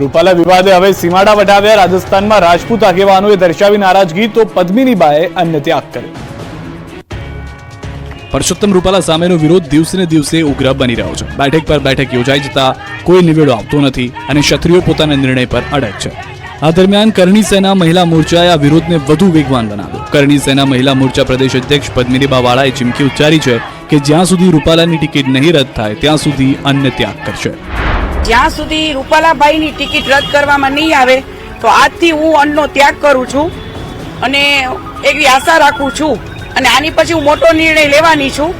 રૂપાલા વિવાદે હવે સીમાડા વટાવ્યા રાજસ્થાનમાં રાજપૂત આગેવાનોએ દર્શાવી નારાજગી, તો પદ્મિનીબાએ અન્ય ત્યાગ કર્યો. પરસોત્તમ રૂપાલા સામેનો વિરોધ દિવસે દિવસે ઉગ્ર બની રહ્યો છે. બેઠક પર બેઠક યોજાઈ જતા કોઈ નિવેડો આવતો નથી અને ક્ષત્રિયો પોતાના નિર્ણય પર અડગ છે. આ દરમિયાન કરણી સેના મહિલા મોરચાએ આ વિરોધને વધુ વેગવાન બનાવ્યો. કરણી સેના મહિલા મોરચા પ્રદેશ અધ્યક્ષ પદ્મિનીબા વાળાએ ચીમકી ઉચ્ચારી છે કે જ્યાં સુધી રૂપાલાની ટિકિટ નહીં રદ થાય, ત્યાં સુધી અન્ય ત્યાગ કરશે. જ્યાં સુધી રૂપાલાભાઈની ટિકિટ રદ કરવામાં નહીં આવે, તો આજથી હું અન્નનો ત્યાગ કરું છું અને એવી આશા રાખું છું અને આની પછી હું મોટો નિર્ણય લેવાની છું,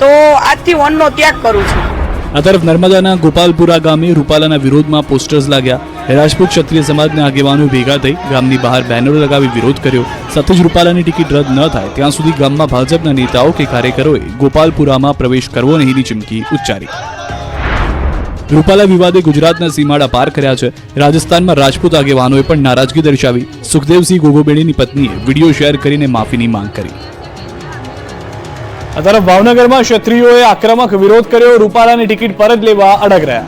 તો આજથી હું અન્નનો ત્યાગ કરું છું. આ તરફ નર્મદાના ગોપાલપુરા ગામે રૂપાલાના વિરોધમાં પોસ્ટર્સ લાગ્યા. રાજપૂત ક્ષત્રિય સમાજના આગેવાનો ભેગા થઈ ગામની બહાર બેનરો લગાવી વિરોધ કર્યો. સાથે જ રૂપાલાની ટિકિટ રદ ન થાય, ત્યાં સુધી ગામમાં ભાજપના નેતાઓ કે કાર્યકરોએ ગોપાલપુરામાં પ્રવેશ કરવો નહીંની ચીમકી ઉચ્ચારી. રૂપાલા વિવાદે ગુજરાતના સીમાડા પાર કર્યા છે. રાજસ્થાનમાં રાજપૂત આગેવાનોએ પણ નારાજગી દર્શાવી. સુખદેવસિંહ ગોગોબેડીની પત્નીએ વીડિયો શેર કરીને માફીની માંગ કરી. આ તરફ ભાવનગરમાં ક્ષત્રિયોએ આક્રમક વિરોધ કર્યો. રૂપાલાની ટિકિટ પરત લેવા અડગ રહ્યા.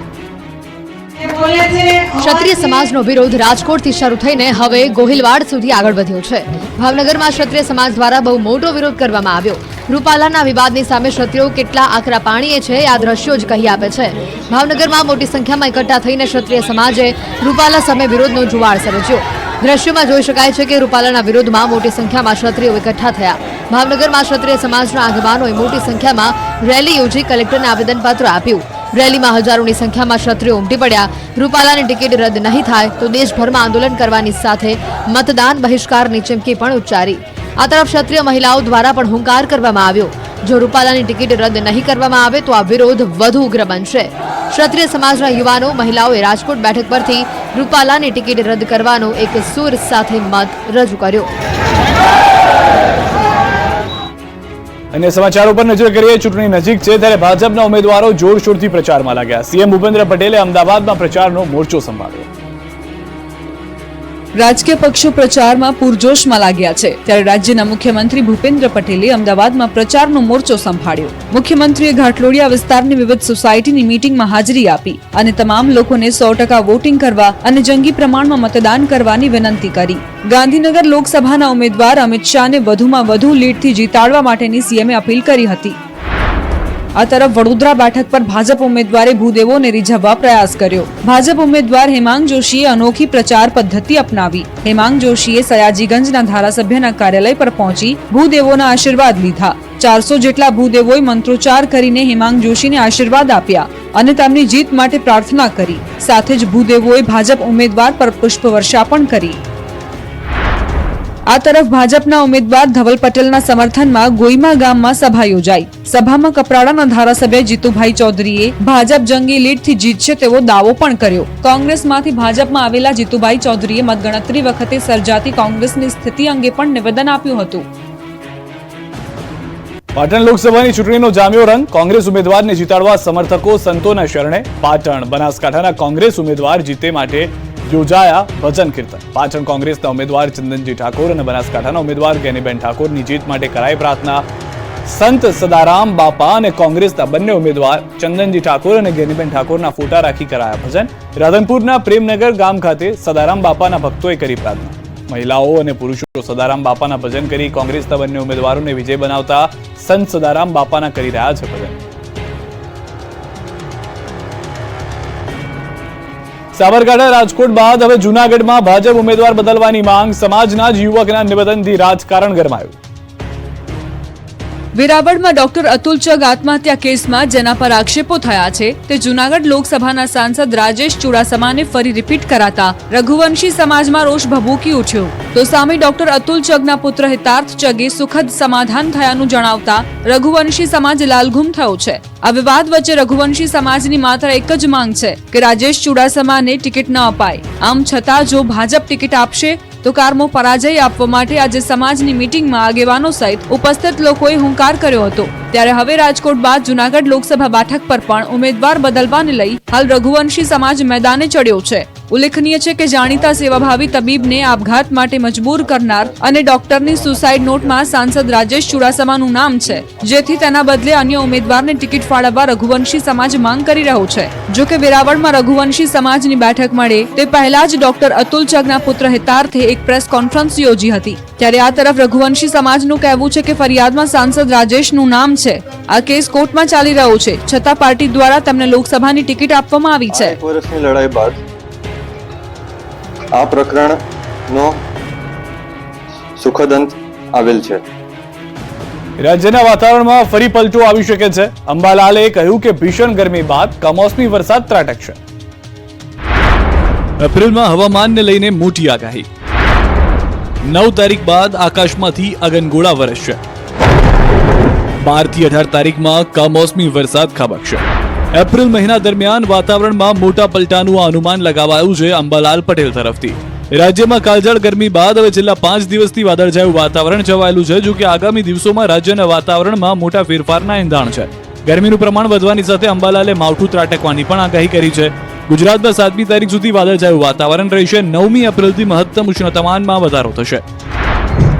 ક્ષત્રિય સમાજનો વિરોધ રાજકોટથી શરૂ થઈને હવે ગોહિલવાડ સુધી આગળ વધ્યો છે. ભાવનગરમાં ક્ષત્રિય સમાજ દ્વારા બહુ મોટો વિરોધ કરવામાં આવ્યો. રૂપાલાના વિવાદની સામે ક્ષત્રિયો કેટલા આકરા પાણીએ છે આ દ્રશ્યો જ કહી આપે છે. ભાવનગરમાં મોટી સંખ્યામાં એકઠા થઈને ક્ષત્રિય સમાજે રૂપાલા સામે વિરોધનો જુવાળ સર્જ્યો. દ્રશ્યોમાં જોઈ શકાય છે કે રૂપાલાના વિરોધમાં મોટી સંખ્યામાં ક્ષત્રિયો એકઠા થયા. ભાવનગરમાં ક્ષત્રિય સમાજના આગેવાનોએ મોટી સંખ્યામાં રેલી યોજી કલેક્ટરને આવેદનપત્ર આપ્યું. રેલીમાં હજારોની સંખ્યામાં ક્ષત્રિયો ઉમટી પડ્યા. રૂપાલાની ટિકિટ રદ નહીં થાય તો દેશભરમાં આંદોલન કરવાની સાથે મતદાન બહિષ્કારની ચીમકી પણ ઉચ્ચારી. આ તરફ ક્ષત્રિય મહિલાઓ દ્વારા પણ હુંકાર કરવામાં આવ્યો. જો રૂપાલાની ટિકિટ રદ નહીં કરવામાં આવે તો આ વિરોધ વધુ ઉગ્ર બનશે. ક્ષત્રિય સમાજના યુવાનો, મહિલાઓએ રાજકોટ બેઠક પરથી રૂપાલાની ટિકિટ રદ કરવાનો એક સુર સાથે મત રજૂ કર્યો. અને સમાચારો પર નજર કરીએ, ચૂંટણી નજીક છે ત્યારે ભાજપના ઉમેદવારો જોરશોરથી પ્રચારમાં લાગ્યા. સીએમ ભૂપેન્દ્ર પટેલે અમદાવાદમાં પ્રચારનો મોરચો સંભાળ્યો. રાજકીય પક્ષો પ્રચારમાં પૂરજોશમાં લાગ્યા છે. ત્યારે રાજ્યના મુખ્યમંત્રી ભૂપેન્દ્ર પટેલે અમદાવાદમાં પ્રચારનો મોરચો સંભાળ્યો. મુખ્યમંત્રીએ ઘાટલોડિયા વિસ્તારની વિવિધ સોસાયટીની મીટિંગમાં હાજરી આપી અને તમામ લોકોને સો ટકા વોટિંગ કરવા અને જંગી પ્રમાણમાં મતદાન કરવાની વિનંતી કરી. ગાંધીનગર લોકસભાના ઉમેદવાર અમિત શાહને વધુમાં વધુ લીડથી જીતાડવા માટેની સીએમએ અપીલ કરી હતી. આ તરફ વડોદરા બેઠક પર ભાજપ ઉમેદવારે ભૂદેવોને રીઝવવા પ્રયાસ કર્યો. ભાજપ ઉમેદવાર હેમાંગ જોશીએ અનોખી પ્રચાર પદ્ધતિ અપનાવી. હેમાંગ જોશીએ સયાજીગંજના ધારાસભ્યના કાર્યાલય પર પહોંચી ભૂદેવોના આશીર્વાદ લીધા. ચારસો જેટલા ભૂદેવોએ મંત્રોચ્ચાર કરીને હેમાંગ જોશીને આશીર્વાદ આપ્યા અને તેમની જીત માટે પ્રાર્થના કરી. સાથે જ ભૂદેવોએ ભાજપ ઉમેદવાર પર પુષ્પવર્ષા પણ કરી. આ તરફ ભાજપના ઉમેદવાર ધવલ પટેલના સમર્થનમાં ગોઈમા ગામમાં સભા યોજાઈ. સભામાં કપરાડાના ધારાસભ્ય જીતુભાઈ ચૌધરીએ ભાજપ જંગી લીડથી જીતશે તેવો દાવો પણ કર્યો. કોંગ્રેસમાંથી ભાજપમાં આવેલા જીતુભાઈ ચૌધરીએ મતગણતરી વખતે સર્જાતી કોંગ્રેસની સ્થિતિ અંગે પણ નિવેદન આપ્યું હતું. પાટણ લોકસભાની ચૂંટણીનો જામ્યો રંગ. કોંગ્રેસ ઉમેદવારને જીતાડવા સમર્થકો સંતોના શરણે. પાટણ, બનાસકાંઠાના કોંગ્રેસ ઉમેદવાર જીતે માટે યોજાયા ભજન કીર્તન. પાટણ કોંગ્રેસના ઉમેદવાર ચંદનજી ઠાકોર અને બનાસકાંઠાના ઉમેદવાર ગેનીબેન ઠાકોરની જીત માટે કરાઈ પ્રાર્થના. સંત સદારામ બાપા અને કોંગ્રેસના બંને ઉમેદવાર ચંદનજી ઠાકોર અને ગેનીબેન ઠાકોરના ફોટા રાખી કરાયા ભજન. રાધનપુરના પ્રેમનગર ગામ ખાતે સદારામ બાપાના ભક્તોએ કરી પ્રાર્થના. મહિલાઓ અને પુરુષો સદારામ બાપાના ભજન કરી કોંગ્રેસના બંને ઉમેદવારોને વિજય બનાવતા સંત સદારામ બાપાના કરી રહ્યા છે ભજન. સાબરકાંઠા રાજકોટ બાદ હવે જૂનાગઢમાં ભાજપ ઉમેદવાર બદલવાની માંગ સમાજના જ યુવકના નિવેદનથી રાજકારણ ગરમાયું. વેરાવળમાં ડોક્ટર અતુલ ચગ આત્મહત્યા કેસમાં જેના પર આક્ષેપો થયા છે, તે જૂનાગઢ લોકસભાના સાંસદ રાજેશ ચુડાસમાને ફરી રિપીટ કરાતા રઘુવંશી સમાજમાં રોષ ભભૂકી ઉઠ્યો. તો સામે ડોક્ટર અતુલ ચગના પુત્ર હિતાર્થ ચગે સુખદ સમાધાન થયાનું જણાવતા રઘુવંશી સમાજ લાલઘુમ થયો છે. આ વિવાદ વચ્ચે રઘુવંશી સમાજની માત્ર એક જ માંગ છે કે રાજેશ ચુડાસમાને ટિકિટ ન અપાય. આમ છતાં જો ભાજપ ટિકિટ આપશે તો કારમો પરાજય આપવા માટે આજે સમાજની મીટિંગમાં આગેવાનો સહિત ઉપસ્થિત લોકોએ હુંકાર કર્યો હતો. ત્યારે હવે રાજકોટ બાદ જુનાગઢ લોકસભા બેઠક પર પણ ઉમેદવાર બદલવાને લઈ હાલ રઘુવંશી સમાજ મેદાને ચડ્યો છે. ઉલ્લેખનીય છે કે જાણીતા સેવાભાવી તબીબને આપઘાત માટે મજબૂર કરનાર અને ડોક્ટરની સુસાઇડ નોટમાં સાંસદ રાજેશ ચુડાસમાનું નામ છે, જેથી તેના બદલે અન્ય ઉમેદવારને ટિકિટ ફાળવવા રઘુવંશી સમાજ માંગ કરી રહ્યો છે. જો કે વેરાવળમાં રઘુવંશી સમાજની બેઠક મળે, તે પહેલા જ ડોક્ટર અતુલ ચગના પુત્ર હિતાર્થે એક પ્રેસ કોન્ફરન્સ યોજી હતી. ત્યારે આ તરફ રઘુવંશી સમાજનું કહેવું છે કે ફરિયાદમાં સાંસદ રાજેશનું નામ છે. આ કેસ કોર્ટમાં ચાલી રહ્યો છે, છતાં પાર્ટી દ્વારા તેમને લોકસભાની ટિકિટ આપવામાં આવી છે. વર્ષની લડાઈ બાદ આ પ્રકરણનો સુખદ અંત આવેલ છે. રાજ્યના વાતાવરણમાં ફરી પલટો આવી શકે છે. અંબાલાલે કહ્યું કે ભીષણ ગરમી બાદ કમોસમી વરસાદ ત્રાટકશે એપ્રિલમાં હવામાનને લઈને મોટી આગાહી. નવ તારીખ બાદ આકાશમાંથી અગનગોળા વરસશે. બારથી અઢાર તારીખમાં કમોસમી વરસાદ ખાબકશે. એપ્રિલ મહિના દરમિયાન વાતાવરણમાં મોટા પલટાનું અનુમાન લગાવાયું છે અંબાલાલ પટેલ તરફથી. રાજ્યમાં કાળઝાળ ગરમી બાદ હવે છેલ્લા પાંચ દિવસથી વાદળછાયું વાતાવરણ છવાયેલું છે જો આગામી દિવસોમાં રાજ્યના વાતાવરણમાં મોટા ફેરફારના એંધાણ છે. ગરમીનું પ્રમાણ વધવાની સાથે અંબાલાલે માવઠું ત્રાટકવાની પણ આગાહી કરી છે. ગુજરાતમાં સાતમી તારીખ સુધી વાદળછાયું વાતાવરણ રહેશે. નવમી એપ્રિલથી મહત્તમ ઉષ્ણતામાનમાં વધારો થશે.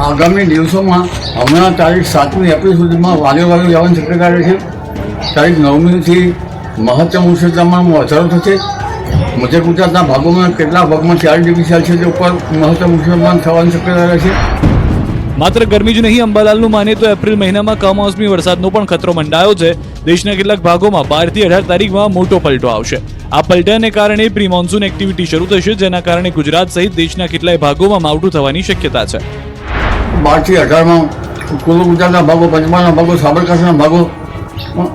આગામી દિવસોમાં હમણાં તારીખ સાતમી એપ્રિલ સુધીમાં વાદળ વાદળ જવાની શક્યતા રહે છે. તારીખ નવમીથી મહત્તમ ઉષ્ણતામાનમાં વધારો થશે? મધ્ય ગુજરાતના ભાગોમાં કેટલા ભાગમાં ચાર ડિગ્રી સેલ્સિયસ ઉપર મહત્તમ ઉષ્ણતામાન થવાની શક્યતા રહે છે માત્ર ગરમી જ નહીં અંબાલાલનું માને તો એપ્રિલ મહિનામાં કમોસમી વરસાદનો પણ ખતરો મંડાયો છે. દેશના કેટલાક ભાગોમાં બારથી અઢાર તારીખમાં મોટો પલટો આવશે. આ પલટાને કારણે પ્રી મોન્સૂન એક્ટિવિટી શરૂ થશે જેના કારણે ગુજરાત સહિત દેશના કેટલાય ભાગોમાં માવઠું થવાની શક્યતા છે. બારથી અઢારમાં પૂર્વ ગુજરાતના ભાગો પંચમહાલના ભાગો સાબરકાંઠાના ભાગો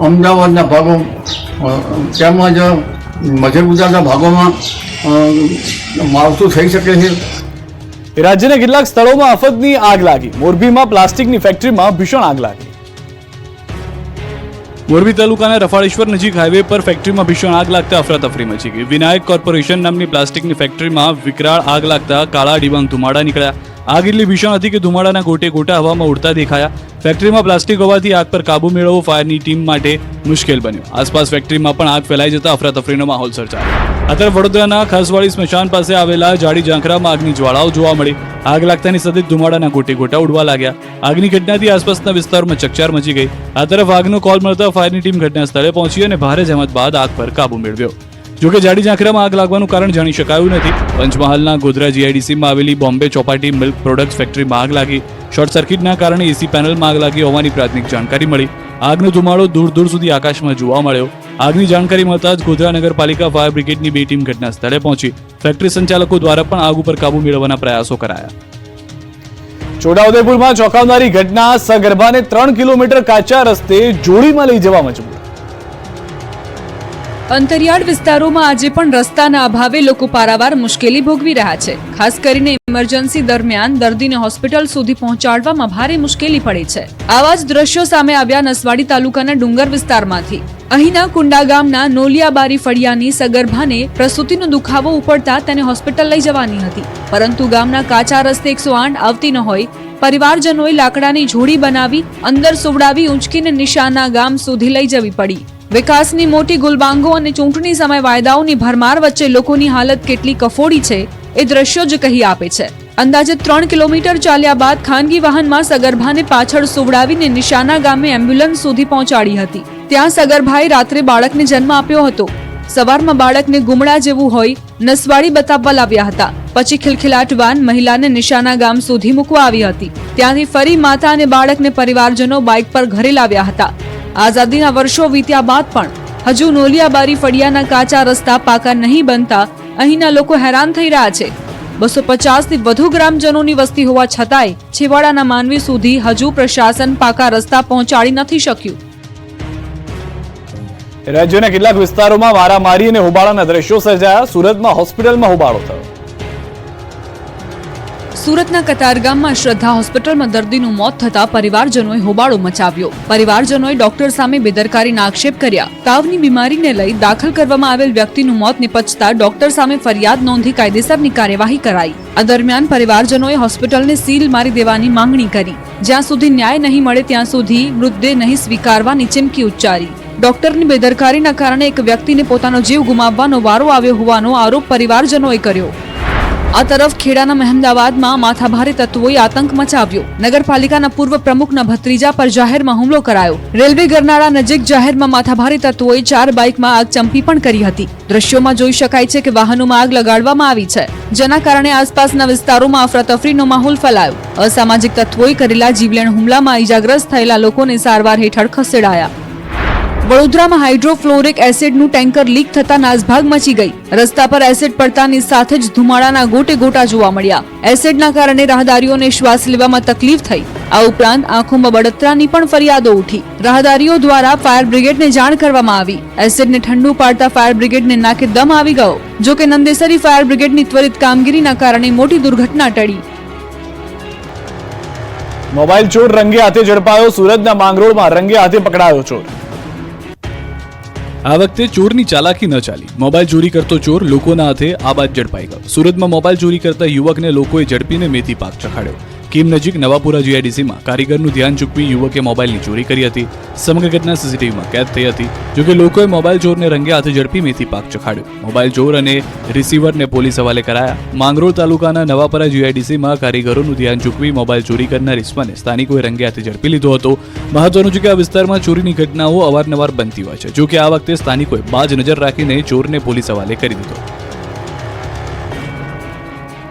અમદાવાદના ભાગો તેમજ મધ્ય ગુજરાતના ભાગોમાં માવઠું થઈ શકે છે. રાજ્યના કેટલાક સ્થળોમાં આફતની આગ લાગી. મોરબીમાં પ્લાસ્ટિકની ફેક્ટરીમાં ભીષણ આગ લાગી. મોરબી તાલુકાના રફાળેશ્વર નજીક હાઈવે પર ફેક્ટરીમાં ભીષણ આગ લાગતા અફરાતફરી મચી ગઈ. વિનાયક કોર્પોરેશન નામની પ્લાસ્ટિકની ફેક્ટરીમાં વિકરાળ આગ લાગતા કાળા ડિબાંગ ધુમાડા નીકળ્યા. આગ એટલી ભીષણ હતી કે ધુમાડાના ગોટે ગોટા હવામાં ઉડતા દેખાયા. ફેક્ટરીમાં પ્લાસ્ટિક હોવાથી આગ પર કાબુ મેળવવો ફાયરની ટીમ માટે મુશ્કેલ બન્યું. આસપાસ ફેક્ટરીમાં પણ આગ ફેલાઈ જતા અફરાતફરીનો માહોલ સર્જાયો. તરફ વડોદરાના ખાસવાડી સ્મશાન પાસે આવેલા જાડી ઝાંખરામાં આગની જ્વાળાઓ જોવા મળી. આગ લાગતાની સાથે ધુમાડાના ગોટે ગોટા ઉડવા લાગ્યા. આગની ઘટનાથી આસપાસના વિસ્તારમાં ચકચાર મચી ગઈ. આ તરફ આગનો કોલ મળતા ફાયરની ટીમ ઘટના સ્થળે પહોંચી અને ભારે જહેમત બાદ આગ પર કાબુ મેળવ્યો. જોકે જાડી ઝાંખરામાં આગ લાગવાનું કારણ જાણી શકાયું નથી. પંચમહાલના ગોધરા જીઆઈડીસીમાં આવેલી બોમ્બે ચોપાટી મિલ્ક પ્રોડક્ટ્સ ફેક્ટરીમાં આગ લાગી. શોર્ટ સર્કિટના કારણે એસી પેનલમાં આગ લાગી હોવાની પ્રાથમિક જાણકારી મળી. આગનો ધુમાડો દૂર દૂર સુધી આકાશમાં જોવા મળ્યો. આગની જાણકારી મળતા જ ગોધરા નગરપાલિકા ફાયર બ્રિગેડની બે ટીમ ઘટના સ્થળે પહોંચી. ફેક્ટરી સંચાલકો દ્વારા પણ આગ ઉપર કાબુ મેળવવાના પ્રયાસો કરાયા. છોટાઉદેપુરમાં ચોંકાવનારી ઘટના સગર્ભાને ત્રણ કિલોમીટર કાચા રસ્તે જોડીમાં લઈ જવા મજબૂર. અંતરિયાળ વિસ્તારોમાં આજે પણ રસ્તાના અભાવે લોકો પારાવાર મુશ્કેલી ભોગવી રહ્યા છે. ખાસ કરીને ઇમરજન્સી દરમિયાન દર્દીને હોસ્પિટલ સુધી પહોંચાડવામાં ભારે મુશ્કેલી પડે છે. આવા જ દ્રશ્યો સામે આવ્યા નસવાડી તાલુકાના ડુંગર વિસ્તારમાંથી. અહીંના કુંડા ગામના નોલિયાબારી ફળિયાની સગર્ભાને પ્રસૂતિનો દુખાવો ઉપડતા તેને હોસ્પિટલ લઈ જવાની હતી. પરંતુ ગામના કાચા રસ્તે એકસો આઠ આવતી ન હોય પરિવારજનોએ લાકડાની જોડી બનાવી, અંદર સુવડાવી ઉંચકીને નિશાના ગામ સુધી લઈ જવી પડી. વિકાસની મોટી ગુલબાંગો અને ચૂંટણી સમય વાયદાઓની ભરમાર વચ્ચે લોકોની હાલત કેટલી કફોડી છે, એ દ્રશ્યો જ કહી આપે છે. અંદાજે ત્રણ કિલોમીટર ચાલ્યા બાદ ખાનગી વાહનમાં સગર્ભાને પાછળ સુવડાવીને નિશાના ગામે એમ્બ્યુલન્સ સુધી પહોંચાડી હતી. ત્યાં સગર્ભાએ રાત્રે બાળકને જન્મ આપ્યો હતો. સવારમાં બાળકને ગુમડા જેવું હોય, નસવાડી બતાવવા લાવ્યા હતા. પછી ખિલખિલાટ વાન મહિલાને નિશાના ગામ સુધી મૂકવા આવી હતી. ત્યાંથી ફરી માતા અને બાળકને પરિવારજનો બાઇક પર ઘરે લાવ્યા હતા. આઝાદીના વર્ષો વીત્યા બાદ પણ હજુ નોલિયાબારી ફળિયાના કાચા રસ્તા પાકા નહીં બનતા અહીંના લોકો હેરાન થઈ રહ્યા છે. બસો પચાસથી વધુ ગ્રામજનોની વસ્તી હોવા છતાંય છેવાડાના માનવી સુધી હજુ પ્રશાસન પાકા રસ્તા પહોંચાડી નથી શક્યું. રાજ્યના કેટલાક વિસ્તારોમાં મારામારી અને હોબાળાના દ્રશ્યો સર્જાયા. સુરતમાં હોસ્પિટલમાં હોબાળો થયો. સુરતના કતારગામમાં શ્રદ્ધા હોસ્પિટલમાં દર્દીનું મોત થતા પરિવારજનોએ હોબાળો મચાવ્યો. પરિવારજનોએ ડોક્ટર સામે બેદરકારીના આક્ષેપ કર્યા. તાવની બીમારીને લઈ દાખલ કરવામાં આવેલ વ્યક્તિનું મોત નિપજતા ડોક્ટર સામે ફરિયાદ નોંધી કાયદેસરની કાર્યવાહી કરાઈ. આ દરમિયાન પરિવારજનોએ હોસ્પિટલને સીલ મારી દેવાની માંગણી કરી. જ્યાં સુધી ન્યાય નહીં મળે ત્યાં સુધી મૃતદેહ નહીં સ્વીકારવાની ચીમકી ઉચ્ચારી. ડોક્ટરની બેદરકારીના કારણે એક વ્યક્તિને પોતાનો જીવ ગુમાવવાનો વારો આવ્યો હોવાનો આરોપ પરિવારજનોએ કર્યો. આ તરફ ખેડાના મહેમદાવાદમાં માથાભારે તત્વોએ આતંક મચાવ્યો. નગરપાલિકાના પૂર્વ પ્રમુખના ભત્રીજા પર જાહેરમાં હુમલો કરાયો. રેલવે ગરનાળા નજીક જાહેરમાં માથાભારે તત્વોએ ચાર બાઇકમાં આગ ચંપી પણ કરી હતી. દ્રશ્યોમાં જોઈ શકાય છે કે વાહનોમાં આગ લગાડવામાં આવી છે, જેના કારણે આસપાસના વિસ્તારોમાં અફરાતફરીનો માહોલ ફેલાયો. અસામાજિક તત્વોએ કરેલા જીવલેણ હુમલામાં ઈજાગ્રસ્ત થયેલા લોકોને સારવાર હેઠળ ખસેડાયા. વડોદરામાં હાઇડ્રોફ્લોરિક એસિડનું ટેન્કર લીક થતા નાસભાગ મચી ગઈ. રસ્તા પર એસિડ પડતાની સાથે જ ધુમાડાના ગોટે ગોટા જોવા મળ્યા. એસિડના કારણે રાહદારીઓને શ્વાસ લેવામાં તકલીફ થઈ. આ ઉપરાંત આંખોમાં બળતરાની પણ ફરિયાદો ઉઠી. રાહદારીઓ દ્વારા ફાયર બ્રિગેડને જાણ કરવામાં આવી. એસિડને ઠંડુ પાડતા ફાયર બ્રિગેડને નાકે દમ આવી ગયો. જો કે નંદેસરી ફાયર બ્રિગેડની ત્વરિત કામગીરીના કારણે મોટી દુર્ઘટના ટળી. મોબાઈલ ચોર રંગે હાથે ઝડપાયો. સુરતના માંગરોળમાં રંગે હાથે પકડાયો ચોર. આ વખતે ચોરની ચાલાકી ન ચાલી. મોબાઈલ ચોરી કરતો ચોર લોકોના હાથે આ બાદ ઝડપાઈ ગયો. સુરતમાં મોબાઈલ ચોરી કરતા યુવકને લોકોએ ઝડપીને મેથી પાક ચખાડ્યો. કીમ નજીક નવાપુરા જીઆઈડીસીમાં કારીગરનું ધ્યાન ચૂકવી યુવકે મોબાઈલની ચોરી કરી હતી. સમગ્ર ઘટના સીસીટીવીમાં કેદ થઈ હતી. જોકે લોકોએ મોબાઈલ ચોરને રંગે હાથે ઝડપી મેથી પાક ચખાડ્યો. મોબાઈલ ચોર અને રિસીવરને પોલીસ હવાલે કરાયા. માંગરોળ તાલુકાના નવાપરા જીઆઈડીસીમાં કારીગરોનું ધ્યાન ચૂકવી મોબાઈલ ચોરી કરનાર ઇસ્માને સ્થાનિકોએ રંગે હાથે ઝડપી લીધો હતો. મહત્વનું છે કે આ વિસ્તારમાં ચોરીની ઘટનાઓ અવારનવાર બનતી હોય છે. જોકે આ વખતે સ્થાનિકોએ બાજ નજર રાખીને ચોરને પોલીસ હવાલે કરી દીધો.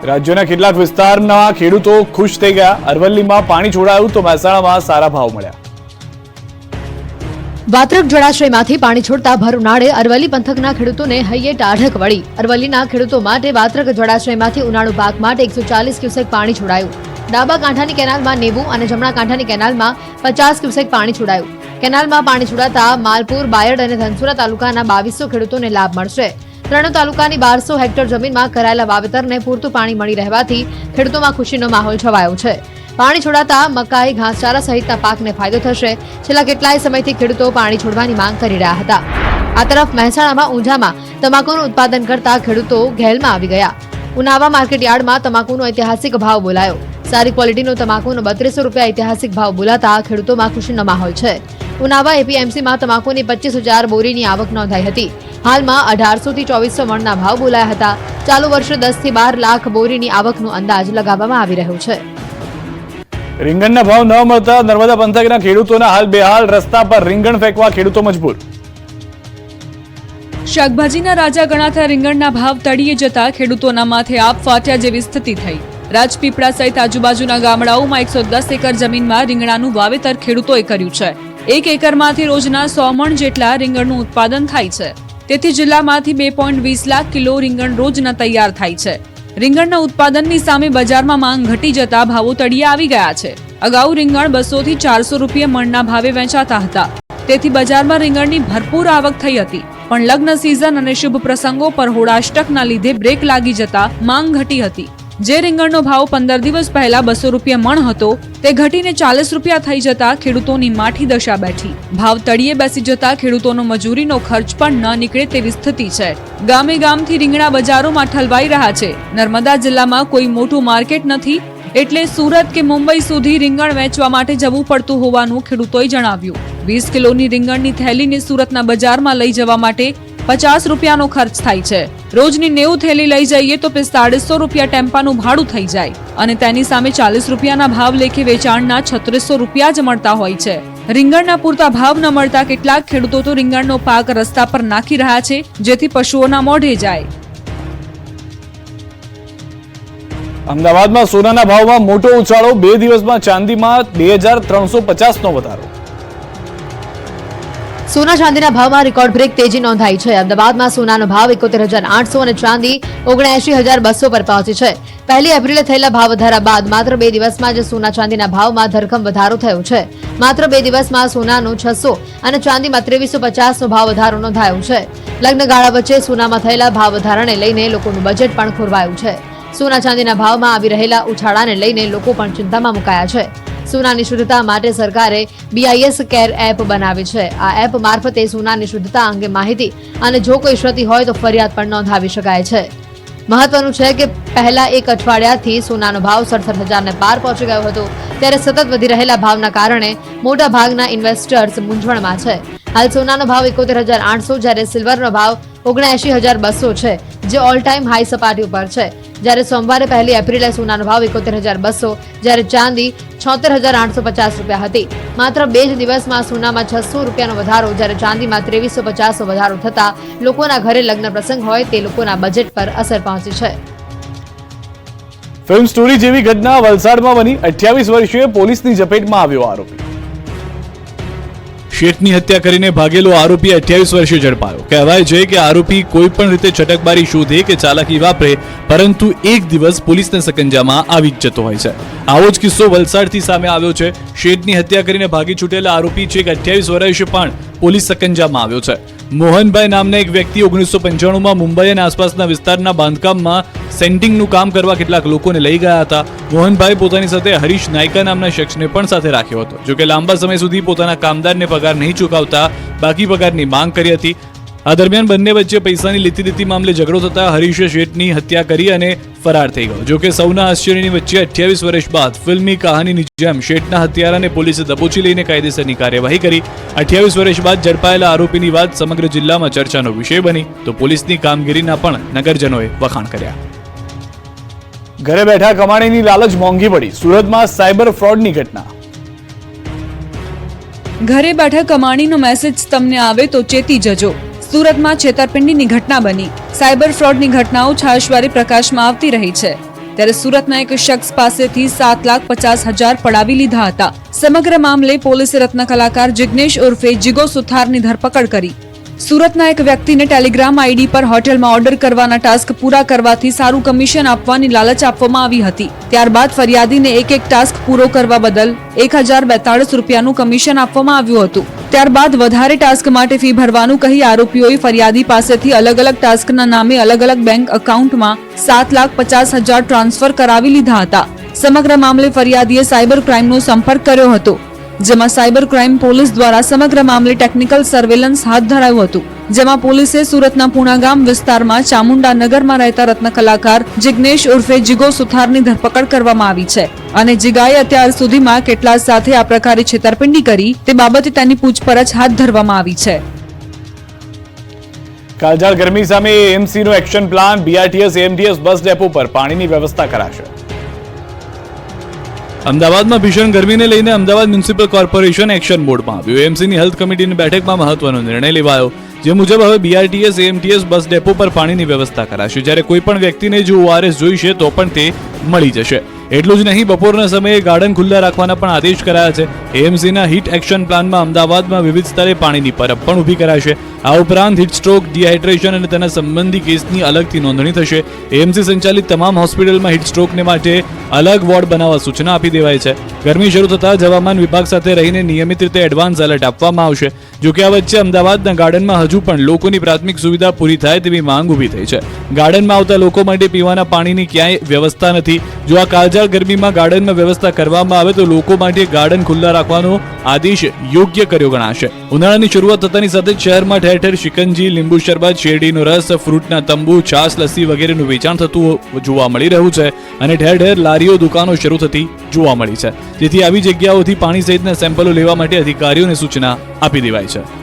રાજ્યના કેટલાક વિસ્તારના ખેડૂતો ખુશ થઈ ગયા. અરવલ્લીમાં પાણી છોડાયું તો મહેસાણામાં સારા ભાવ મળ્યા. વાત્રક જળાશયમાંથી પાણી છોડતા ભર ઉનાળે અરવલ્લી પંથકના ખેડૂતોને હૈયે ટાઢક વળી. અરવલ્લીના ખેડૂતો માટે વાત્રક જળાશયમાંથી ઉનાળુ પાક માટે એકસો ચાલીસ ક્યુસેક પાણી છોડાયું. ડાબા કાંઠાની કેનાલમાં નેવું અને જમણા કાંઠાની કેનાલમાં પચાસ ક્યુસેક પાણી છોડાયું. કેનાલમાં પાણી છોડાતા માલપુર, બાયડ અને ધનસુરા તાલુકાના બાવીસો ખેડૂતોને લાભ મળશે. ત્રણેય તાલુકાની બારસો હેક્ટર જમીનમાં કરાયેલા વાવેતરને પૂરતું પાણી મળી રહેવાથી ખેડૂતોમાં ખુશીનો માહોલ છવાયો છે. પાણી છોડાતા મકાઈ, ઘાસચારા સહિતના પાકને ફાયદો થશે. છેલ્લા કેટલાય સમયથી ખેડૂતો પાણી છોડવાની માંગ કરી રહ્યા હતા. આ તરફ મહેસાણામાં ઊંઝામાં તમાકુનું ઉત્પાદન કરતા ખેડૂતો ઘેલમાં આવી ગયા. ઉનાવા માર્કેટ યાર્ડમાં તમાકુનો ઐતિહાસિક ભાવ બોલાયો. સારી ક્વોલિટીનો તમાકુનો બત્રીસો રૂપિયા ઐતિહાસિક ભાવ બોલાતા ખેડૂતોમાં ખુશીનો માહોલ છે. ઉનાવા એપીએમસીમાં તમાકુની પચીસ હજાર બોરીની આવક નોંધાઈ હતી. હાલમાં અઢારસો થી ચોવીસો મણના ભાવ બોલાયા હતા. ચાલુ વર્ષે દસથી બાર લાખ બોરીની આવકનો અંદાજ લગાવવામાં આવી રહ્યો છે. રીંગણના ભાવ ન મળતા નર્મદા પંથકના ખેડૂતોના હાલ બેહાલ રસ્તા પર રીંગણ ફેંકવા ખેડૂતો મજબૂર. શાકભાજીના રાજા ગણાતા રીંગણના ભાવ તળીએ જતા ખેડૂતોના માથે આપ ફાટ્યા જેવી સ્થિતિ થઈ. રાજપીપળા સહિત આજુબાજુના ગામડાઓમાં એકસો દસ એકર જમીનમાં રીંગણાનું વાવેતર ખેડૂતોએ કર્યું છે. એક એકરમાંથી રોજના સો મણ જેટલા રીંગણનું ઉત્પાદન થાય છે. તેથી જિલ્લામાંથી બે પોઈન્ટ વીસ લાખ કિલો રીંગણ રોજના તૈયાર થાય છે. રીંગણના ઉત્પાદનની સામે બજારમાં માંગ ઘટી જતા ભાવો તળિયે આવી ગયા છે. અગાઉ રીંગણ બસો થી ચારસો રૂપિયા મણના ભાવે વેચાતા હતા. તેથી બજારમાં રીંગણની ભરપૂર આવક થઈ હતી. પણ લગ્ન સિઝન અને શુભ પ્રસંગો પર હોળાષ્ટકના લીધે બ્રેક લાગી જતા માંગ ઘટી હતી. જે રીંગણનો ભાવ પંદર દિવસ પહેલા બસો રૂપિયા મણ હતો, તે ઘટીને ચાલીસ રૂપિયા થઈ જતા ખેડૂતોની માઠી દશા બેઠી. ભાવ તળિયે બેસી જતા ખેડૂતોનો મજૂરીનો ખર્ચ પણ ન નીકળે તેવી સ્થિતિ છે. ગામે ગામથી રીંગણા બજારોમાં ઠલવાઈ રહ્યા છે. નર્મદા જિલ્લામાં કોઈ મોટું માર્કેટ નથી, એટલે સુરત કે મુંબઈ સુધી રીંગણ વેચવા માટે જવું પડતું હોવાનું ખેડૂતોએ જણાવ્યું. વીસ કિલોની રીંગણની થેલીને સુરતના બજારમાં લઈ જવા માટે પચાસ રૂપિયાનો ખર્ચ થાય છે. રોજની નેવું થેલી લઈ જઈએ તો પિસ્તાળીસો રૂપિયા ટેમ્પાનું ભાડું થઈ જાય. અને તેની સામે ચાલીસ રૂપિયાના ભાવ લેખે વેચાણના છત્રીસો રૂપિયા જ મળતા હોય છે. રીંગણના પૂરતા ભાવ ન મળતા કેટલાક ખેડૂતો તો રીંગણનો પાક રસ્તા પર નાખી રહ્યા છે, જેથી પશુઓના મોઢે જાય. અમદાવાદમાં સોનાના ભાવમાં મોટો ઉછાળો બે દિવસમાં ચાંદીમાં બે હજાર ત્રણસો પચાસનો વધારો. સોના ચાંદીના ભાવમાં રેકોર્ડ બ્રેક તેજી નોંધાઈ છે. અમદાવાદમાં સોનાનો ભાવ એકોતેર હજાર આઠસો અને ચાંદી ઓગણએંશી હજાર બસો પર પહોંચી છે. પહેલી એપ્રિલે થયેલા ભાવ વધારા બાદ માત્ર બે દિવસમાં જ સોના ચાંદીના ભાવમાં ધરખમ વધારો થયો છે. માત્ર બે દિવસમાં સોનાનો છસો અને ચાંદીમાં ત્રેવીસો પચાસનો ભાવ વધારો નોંધાયો છે. લગ્નગાળા વચ્ચે સોનામાં થયેલા ભાવ વધારાને લઈને લોકોનું બજેટ પણ ખોરવાયું છે. સોના ચાંદીના ભાવમાં આવી રહેલા ઉછાળાને લઈને લોકો પણ ચિંતામાં મુકાયા છે. સોનાની શુદ્ધતા માટે સરકારે બીઆઈએસ કેર એપ બનાવી છે. આ એપ મારફતે સોનાની શુદ્ધતા અંગે માહિતી અને જો કોઈ ક્ષતિ હોય તો ફરિયાદ પણ નોંધાવી શકાય છે. મહત્વનું છે કે પહેલા એક અઠવાડિયાથી સોનાનો ભાવ સડસઠ હજારને પાર પહોંચી ગયો હતો, ત્યારે સતત વધી રહેલા ભાવના કારણે મોટા ભાગના ઇન્વેસ્ટર્સ મૂંઝવણમાં છે. હાલ સોનાનો ભાવ એકોતેર હજાર આઠસો જ્યારે સિલ્વરનો ભાવ ઓગણએંશી હજાર બસો છે, જે ઓલ ટાઈમ હાઈ સપાટી ઉપર છે. જ્યારે સોમવારે પહેલી એપ્રિલે સોનાનો ભાવ એકોતેર હજાર બસો, જ્યારે ચાંદી છોતેર હજાર આઠસો પચાસ રૂપિયા હતી. માત્ર બે જ દિવસમાં સોનામાં છસો રૂપિયાનો વધારો, જ્યારે ચાંદીમાં ત્રેવીસો પચાસનો વધારો થતા લોકોના ઘરે લગ્ન પ્રસંગ હોય તે લોકોના બજેટ પર અસર પહોંચી છે. ફિલ્મ સ્ટોરી જેવી ઘટના વલસાડમાં બની. અઠ્યાવીસ વર્ષીય પોલીસની ઝપેટમાં આવ્યો આરોપી. શેઠની હત્યા કરીને ભાગેલો આરોપી અઠ્યાવીસ વર્ષે ઝડપાયો. કહેવાય છે કે આરોપી કોઈ પણ રીતે છટકબારી શોધે કે ચાલાકી વાપરે, પરંતુ એક દિવસ પોલીસને સકંજામાં આવી જ જતો હોય છે. આવો જ કિસ્સો વલસાડથી સામે આવ્યો છે. શેઠની હત્યા કરીને ભાગી છૂટેલા આરોપી છે અઠ્યાવીસ વર્ષે પણ પોલીસ સકંજામાં આવ્યો છે. મોહનભાઈ નામના એક વ્યક્તિ ઓગણીસો પંચાણુંમાં મુંબઈ અને આસપાસના વિસ્તારના બાંધકામમાં સેન્ટિંગનું કામ કરવા કેટલાક લોકોને લઈ ગયા હતા. મોહનભાઈ પોતાની સાથે હરીશ નાયકા નામના શખ્સને પણ સાથે રાખ્યો હતો. જોકે લાંબા સમય સુધી પોતાના કામદારને પગાર નહીં ચૂકવતા બાકી પગારની માંગ કરી હતી. આ દરમિયાન બંને વચ્ચે પૈસાની લીતી દીતી મામલે ઝઘડો થતા હરીશે શેઠની હત્યા કરી અને ફરાર થઈ ગયો. જોકે સૌના આશ્ચર્યની વચ્ચે અઠ્યાવીસ વર્ષ બાદ ફિલ્મની કહાનીની જેમ શેઠના હત્યારાને પોલીસે દબોચી લઈને કાયદેસરની કાર્યવાહી કરી. અઠ્યાવીસ વર્ષ બાદ ઝડપાયેલા આરોપીની વાત સમગ્ર જિલ્લામાં ચર્ચાનો વિષય બની તો પોલીસની કામગીરીના પણ નગરજનોએ વખાણ કર્યા. ઘરે બેઠા કમાણીની લાલચ મોંઘી પડી. સુરતમાં સાયબર ફ્રોડની ઘટના. ઘરે બેઠા કમાણીનો મેસેજ તમને આવે તો ચેતી જજો. સુરતમાં છેતરપિંડીની ઘટના બની. સાયબર ફ્રોડની ઘટનાઓ છાશવારી પ્રકાશમાં આવતી રહી છે. ત્યારે સુરતના એક શખ્સ પાસેથી સાત લાખ પચાસ હજાર પડાવી લીધા હતા. સમગ્ર મામલે પોલીસે રત્ન કલાકાર જિગ્નેશ ઉર્ફે જીગો સુથારની ધરપકડ કરી. સુરતના એક વ્યક્તિને ટેલિગ્રામ આઈડી પર હોટેલમાં ઓર્ડર કરવાના ટાસ્ક પૂરા કરવાથી સારું કમિશન આપવાની લાલચ આપવામાં આવી હતી. ત્યારબાદ ફરિયાદીને એક એક ટાસ્ક પૂરો કરવા બદલ એક હજાર બેતાળીસ રૂપિયાનું કમિશન આપવામાં આવ્યું હતું. ત્યારબાદ વધારે ટાસ્ક માટે ફી ભરવાનું કહી આરોપીઓએ ફરિયાદી પાસેથી અલગ અલગ ટાસ્કના નામે અલગ અલગ બેંક એકાઉન્ટમાં સાત લાખ પચાસ હજાર ટ્રાન્સફર કરાવી લીધા હતા. સમગ્ર મામલે ફરિયાદીએ સાયબર ક્રાઇમનો સંપર્ક કર્યો હતો. જેમાં સાયબર ક્રાઇમ પોલીસ દ્વારા સમગ્ર મામલે ટેકનિકલ સર્વેલન્સ હાથ ધરાયું હતું. જેમાં પોલીસે સુરતના પુણાગામ વિસ્તારમાં ચામુંડા નગરમાં રહેતા રત્ન કલાકાર જિગ્નેશ ઉર્ફે જીગો સુથારની ધરપકડ કરવામાં આવી છે. અને જીગાએ અત્યાર સુધીમાં કેટલા સાથે આ પ્રકારે છેતરપિંડી કરી તે બાબતે તેની પૂછપરછ હાથ ધરવામાં આવી છે. કાળઝાળ ગરમી સામે એમસીનો action plan BRTS MDS bus depot પર પાણીની વ્યવસ્થા કરાશે. અમદાવાદમાં ભીષણ ગરમીને લઈને અમદાવાદ મ્યુનિસિપલ કોર્પોરેશન એક્શન મોડમાં. આવ્યું એમસીની હેલ્થ કમિટીની બેઠકમાં મહત્વનો નિર્ણય લેવાયો, જે મુજબ હવે બીઆરટીએસ એએમટીએસ બસ ડેપો પર પાણીની વ્યવસ્થા કરાશે. જ્યારે કોઈ પણ વ્યક્તિને જો ઓઆરએસ જોઈશે, તો પણ તે મળી જશે. એટલું જ નહીં, બપોરના સમયે ગાર્ડન ખુલ્લા રાખવાના પણ આદેશ કરાયા છે. એએમસીના હિટ એક્શન પ્લાનમાં અમદાવાદમાં વિવિધ સ્તરે પાણીની પરબ પણ ઊભી કરાશે. આ ઉપરાંત હિટસ્ટ્રોક ડિહાઇડ્રેશન અને તેના સંબંધી કેસની અલગથી નોંધણી થશે. એએમસી સંચાલિત તમામ હોસ્પિટલમાં હિટસ્ટ્રોકને માટે અલગ વોર્ડ બનાવવા સૂચના આપી દેવાય છે. ગરમી શરૂ થતાં જ હવામાન વિભાગ સાથે રહીને નિયમિત રીતે એડવાન્સ એલર્ટ આપવામાં આવશે. જો કે આ વચ્ચે અમદાવાદના ગાર્ડનમાં હજુ પણ લોકોની પ્રાથમિક સુવિધા પૂરી થાય તેવી માંગ ઊભી થઈ છે. ગાર્ડનમાં આવતા લોકો માટે પીવાના પાણીની ક્યાંય વ્યવસ્થા નથી. જો આ કાળઝાળ ગરમીમાં ગાર્ડનમાં વ્યવસ્થા કરવામાં આવે તો લોકો માટે ગાર્ડન ખુલ્લા રાખવાનો આદેશ યોગ્ય કર્યો ગણાશે. ઉનાળાની શરૂઆત થતાની સાથે જ શહેરમાં ઠેર શિકંજી, લીંબુ શરબત, શેરડીનો રસ, ફ્રૂટના તંબુ છાસ લસ્સી વગેરેનું વેચાણ થતું જોવા મળી રહ્યું છે અને ઠેર ઠેર લારીઓ દુકાનો શરૂ થતી જોવા મળી છે. જેથી આવી જગ્યાઓથી પાણી સહિતના સેમ્પલો લેવા માટે અધિકારીઓને સૂચના આપી દેવાય છે.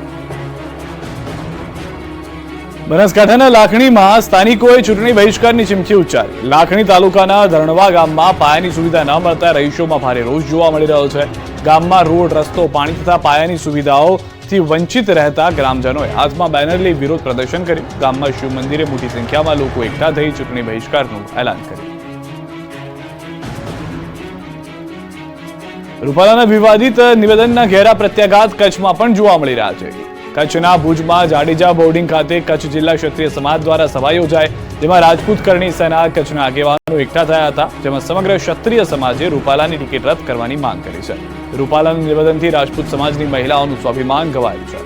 બનાસકાંઠાના લાખણીમાં સ્થાનિકોએ ચૂંટણી બહિષ્કારની ચીમકી ઉચ્ચારી. લાખણી તાલુકાના ધરણવા ગામમાં પાયાની સુવિધા ન મળતા રહીશોમાં ભારે રોષ જોવા મળી રહ્યો છે. ગામમાં રોડ, રસ્તો, પાણી તથા પાયાની સુવિધાઓથી વંચિત રહેતા ગ્રામજનોએ હાથમાં બેનર લઈ વિરોધ પ્રદર્શન કર્યું. ગામમાં શિવ મંદિરે મોટી સંખ્યામાં લોકો એકઠા થઈ ચૂંટણી બહિષ્કારનું એલાન કર્યું. રૂપાલાના વિવાદિત નિવેદનના ઘેરા પ્રત્યાઘાત કચ્છમાં પણ જોવા મળી રહ્યા છે. કચ્છના ભુજમાં જાડેજા બોર્ડિંગ ખાતે કચ્છ જિલ્લા ક્ષત્રિય સમાજ દ્વારા સભા યોજાઈ, જેમાં રાજપૂત કરણી સેના કચ્છના આગેવાનો એકઠા થયા હતા, જેમાં સમગ્ર ક્ષત્રિય સમાજે રૂપાલાની ટિકિટ રદ કરવાની માંગ કરી છે. રૂપાલાના નિવેદનથી રાજપૂત સમાજની મહિલાઓનું સ્વાભિમાન ગવાયું છે.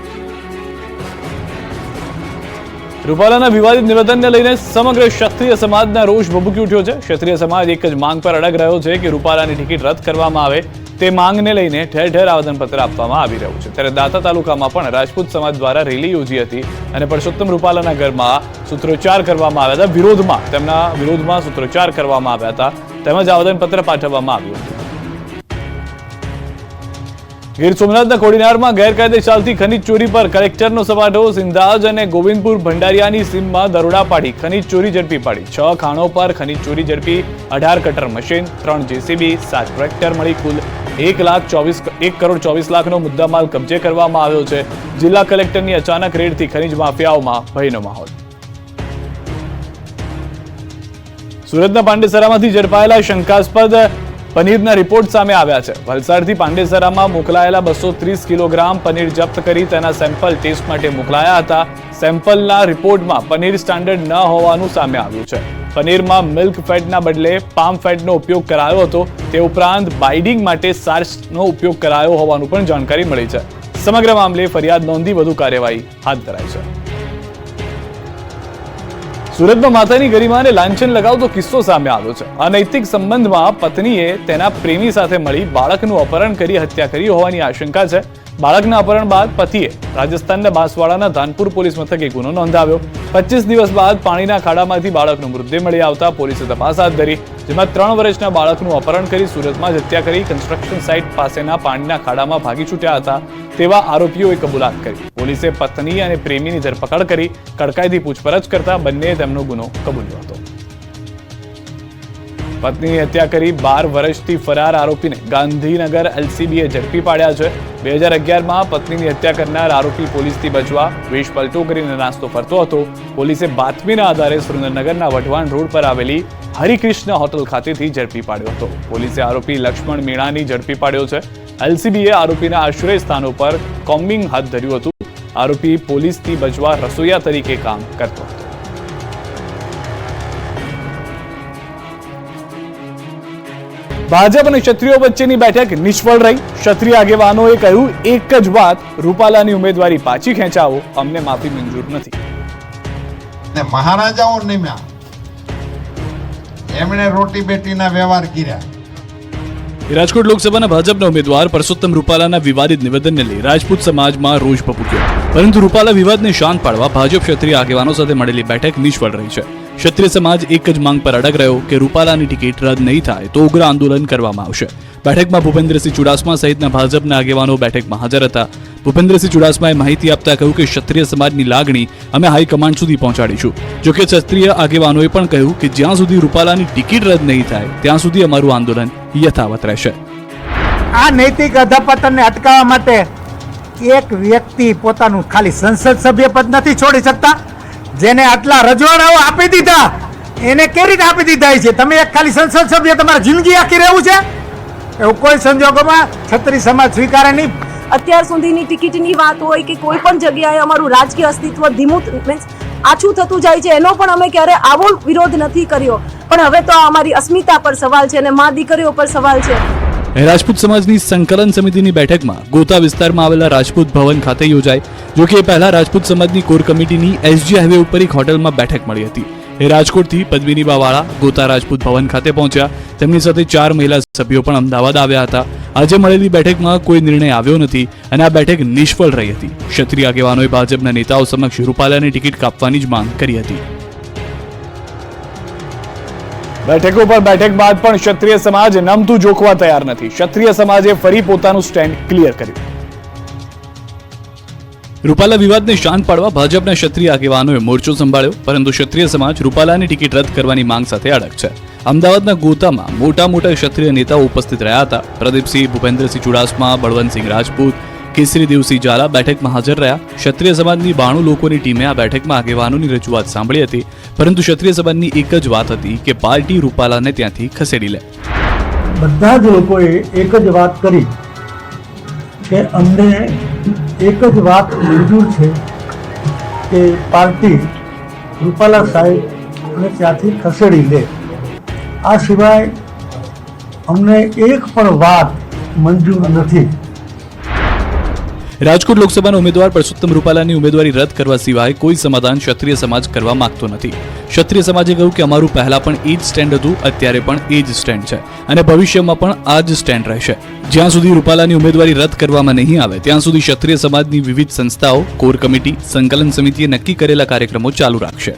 રૂપાલાના વિવાદિત નિવેદનને લઈને સમગ્ર ક્ષત્રિય સમાજના રોષ ભભૂકી ઉઠ્યો છે. ક્ષત્રિય સમાજ એક જ માંગ પર અડગ રહ્યો છે કે રૂપાલાની ટિકિટ રદ કરવામાં આવે. તે માંગને લઈને ઠેર ઠેર આવેદનપત્ર આપવામાં આવી રહ્યું છે. ત્યારે દાતા તાલુકામાં પણ રાજપૂત સમાજ દ્વારા રેલી યોજી હતી અને પરસોત્તમ રૂપાલાના ઘરમાં સૂત્રોચ્ચાર કરવામાં આવ્યા હતા. વિરોધમાં તેમના વિરોધમાં સૂત્રોચ્ચાર કરવામાં આવ્યા હતા. તેમજ આવેદનપત્ર પાઠવવામાં આવ્યું હતું. ગીર સોમનાથના કોડીનારમાં ગેરકાયદે ચાલતી ખનીજ ચોરી પર કલેક્ટરનો સપાટો સિંધાજ અને ગોવિંદપુર ભંડારિયાની સીમમાં દરોડા પાડી, ખનીજ ચોરી ઝડપી પાડી. છ ખાણો પર ખનીજ ચોરી ઝડપી, અઢાર કટર મશીન, ત્રણ જેસીબી, સાત ટ્રેક્ટર મળી કુલ એક લાખ ચોવીસ, એક કરોડ ચોવીસ લાખનો મુદ્દામાલ કબજે કરવામાં આવ્યો છે. જિલ્લા કલેક્ટરની અચાનક રેડથી ખનીજ માફિયાઓમાં ભયનો માહોલ. સુરતના પાંડેસરામાંથી ઝડપાયેલા શંકાસ્પદ પનીરના રિપોર્ટ સામે આવ્યા છે. વલસાડથી પાંડેસરામાં મોકલાયેલા બસો ત્રીસ કિલોગ્રામ પનીર જપ્ત કરી તેના સેમ્પલ ટેસ્ટ માટે મોકલાયા હતા. સેમ્પલના રિપોર્ટમાં પનીર સ્ટાન્ડર્ડ ન હોવાનું સામે આવ્યું છે. પનીરમાં મિલ્ક ફેટના બદલે પામ ફેટનો ઉપયોગ કરાયો હતો. તે ઉપરાંત બાઇડિંગ માટે સાર્સનો ઉપયોગ કરાયો હોવાનું પણ જાણકારી મળી છે. સમગ્ર મામલે ફરિયાદ નોંધી વધુ કાર્યવાહી હાથ ધરાઈ છે. સુરતમાં માતાની ગરિમાને લાંછન લગાવતો કિસ્સો સામે આવ્યો છે. અનૈતિક સંબંધમાં પત્નીએ તેના પ્રેમી સાથે મળી બાળકનું અપહરણ કરી હત્યા કરી હોવાની આશંકા છે. બાળકના અપહરણ બાદ પતિએ રાજસ્થાનના બાંસવાડાના ધાનપુર પોલીસ મથકે ગુનો નોંધાવ્યો. પચીસ દિવસ બાદ પાણીના ખાડામાંથી બાળકનું મૃતદેહ મળી આવતા પોલીસે તપાસ હાથ ધરી. જેમાં ત્રણ વર્ષના બાળકનું અપહરણ કરી સુરતમાં જ હત્યા કરી કન્સ્ટ્રક્શન સાઇટ પાસેના પાણીના ખાડામાં ભાગી છૂટ્યા હતા તેવા આરોપીઓએ કબૂલાત કરી. પોલીસે પત્ની અને પ્રેમીની ધરપકડ કરી કડકાઈથી પૂછપરછ કરતા બંનેએ તેમનો ગુનો કબૂલ્યો હતો. પત્નીની હત્યા કરી બાર વર્ષથી ફરાર આરોપીને ગાંધીનગર એલસીબીએ ઝડપી પાડ્યા છે. બે હજાર અગિયારમાં પત્નીની હત્યા કરનાર આરોપી પોલીસથી બચવા વેશ પલટો કરીને નાસ્તો ફરતો હતો. પોલીસે બાતમીના આધારે સુરેન્દ્રનગરના વઢવાણ રોડ પર આવેલી હરિકૃષ્ણ હોટલ ખાતેથી ઝડપી પાડ્યો હતો. પોલીસે આરોપી લક્ષ્મણ મીણાની ઝડપી પાડ્યો છે. એલસીબીએ આરોપીના આશ્રય સ્થાનો પર કોમ્બિંગ હાથ ધર્યું હતું. આરોપી પોલીસથી બચવા રસોઈયા તરીકે કામ કરતો હતો. ભાજપ અને ક્ષત્રિયો વચ્ચેની બેઠક નિષ્ફળ રહી. ક્ષત્રિય આગેવાનોએ કહ્યું, એક જ વાત, રૂપાલાની ઉમેદવારી પાછી ખેંચાવો. અમને માફી મંજૂર નથી. મહારાજાઓ નિમ્યા એમણે રોટી બેટીના વ્યવહાર કર્યા. રાજકોટ લોકસભાના ભાજપના ઉમેદવાર પરસોત્તમ રૂપાલાના વિવાદિત નિવેદનને લઈ રાજપૂત સમાજમાં રોષ ભભૂક્યો. પરંતુ રૂપાલા વિવાદને શાંત પાડવા ભાજપ ક્ષત્રિય આગેવાનો સાથે મળેલી બેઠક નિષ્ફળ રહી છે. ક્ષત્રિય સમાજ એક જ માંગ પર અડગ રહ્યો કે રૂપાલાની ટિકિટ રદ નહીં થાય તો ઉગ્ર આંદોલન કરવામાં આવશે. બેઠકમાં ભૂપેન્દ્રસિંહ ચુડાસમા સહિતના ભાજપના આગેવાનો બેઠકમાં હાજર હતા. ભૂપેન્દ્રસિંહ ચુડાસમાએ માહિતી આપતા કહ્યું કે ક્ષત્રિય સમાજની લાગણી અમે હાઈકમાન્ડ સુધી પહોંચાડીશું. જોકે ક્ષત્રિય આગેવાનોએ પણ કહ્યું કે જ્યાં સુધી રૂપાલાની ટિકિટ રદ નહીં થાય, ત્યાં સુધી અમારું આંદોલન યથાવત રહેશે. આ નૈતિક અધપતનને અટકાવવા માટે એક વ્યક્તિ પોતાનું ખાલી સંસદ સભ્ય પદ નથી છોડી શકતા. જેને આટલા રજવાડાઓ આપી દીધા, એને કેવી રીતે આપી દીધા છે? તમે એક ખાલી સંસદ સભ્ય તમારી જિંદગી આખી રહેવું છે? એવું કોઈ સંજોગોમાં છત્રી સમાજ સ્વીકારે નહીં. અત્યાર સુધીની ટિકિટની વાત હોય કે કોઈ પણ જગ્યાએ અમારું રાજકીય અસ્તિત્વ ધીમું મીન્સ આછું થતું જાય છે, એનો પણ અમે ક્યારે આવો વિરોધ નથી કર્યો. પણ હવે તો અમારી અસ્મિતા પર સવાલ છે અને મા દીકરીઓ પર સવાલ છે. રાજપૂત સમાજની સંકલન સમિતિની બેઠકમાં ગોતા વિસ્તારમાં આવેલા રાજપૂત ભવન ખાતે યોજાઈ, જો કે પહેલા રાજપૂત સમાજની કોર કમિટીની એસજી હાઈવે ઉપર એક હોટલમાં બેઠક મળી હતી. એ રાજકોટથી પદ્મિનીબા વાળા ગોતા રાજપૂત ભવન ખાતે પહોંચ્યા. તેમની સાથે ચાર મહિલા સભ્યો પણ અમદાવાદ આવ્યા હતા. આજે મળેલી બેઠકમાં કોઈ નિર્ણય આવ્યો નથી અને આ બેઠક નિષ્ફળ રહી હતી. ક્ષત્રિય આગેવાનોએ ભાજપના નેતાઓ સમક્ષ રૂપાલાની ટિકિટ કાપવાની જ માંગ કરી હતી. બેઠકો ઉપર બેઠક બાદ પણ ક્ષત્રિય સમાજ નમતું જોખવા તૈયાર નથી. ક્ષત્રિય સમાજે ફરી પોતાનું સ્ટેન્ડ ક્લિયર કર્યું. રૂપાલા વિવાદને શાંત પાડવા ભાજપના ક્ષત્રિય આગેવાનોએ મોરચો સંભાળ્યો, પરંતુ ક્ષત્રિય સમાજ રૂપાલાની ટિકિટ રદ કરવાની માંગ સાથે અડગ છે. અમદાવાદના ગોતામાં મોટા મોટા ક્ષત્રિય નેતાઓ ઉપસ્થિત રહ્યા હતા. પ્રદીપસિંહ, ભૂપેન્દ્રસિંહ ચુડાસમા, બળવંતસિંહ રાજપૂત કેસરી દેવસિંહ ઝાલા બેઠકમાં હાજર રહ્યા. ક્ષત્રિય સમાજની બાણું લોકોની ટીમે આ બેઠકમાં આગેવાનોની રજૂઆત સાંભળી હતી. પરંતુ ક્ષત્રિય સમાજની એક જ વાત હતી કે પાર્ટી રૂપાલાને ત્યાંથી ખસેડી લે. બધા જ લોકોએ એક જ વાત કરી કે અમને એક જ વાત મંજૂર છે કે પાર્ટી રૂપાલા સાહેબને ત્યાંથી ખસેડી લે. આ સિવાય અમને એક પણ વાત મંજૂર નથી. રાજકોટ લોકસભાના ઉમેદવાર પરસોત્તમ રૂપાલાની ઉમેદવારી રદ કરવા સિવાય કોઈ સમાધાન ક્ષત્રિય સમાજ કરવા માંગતો નથી. ક્ષત્રિય સમાજે કહ્યું કે અમારું પહેલા પણ એ જ સ્ટેન્ડ હતું, અત્યારે પણ એ જ સ્ટેન્ડ છે અને ભવિષ્યમાં પણ આ જ સ્ટેન્ડ રહેશે. જ્યાં સુધી રૂપાલાની ઉમેદવારી રદ કરવામાં નહીં આવે, ત્યાં સુધી ક્ષત્રિય સમાજની વિવિધ સંસ્થાઓ, કોર કમિટી, સંકલન સમિતિએ નક્કી કરેલા કાર્યક્રમો ચાલુ રાખશે.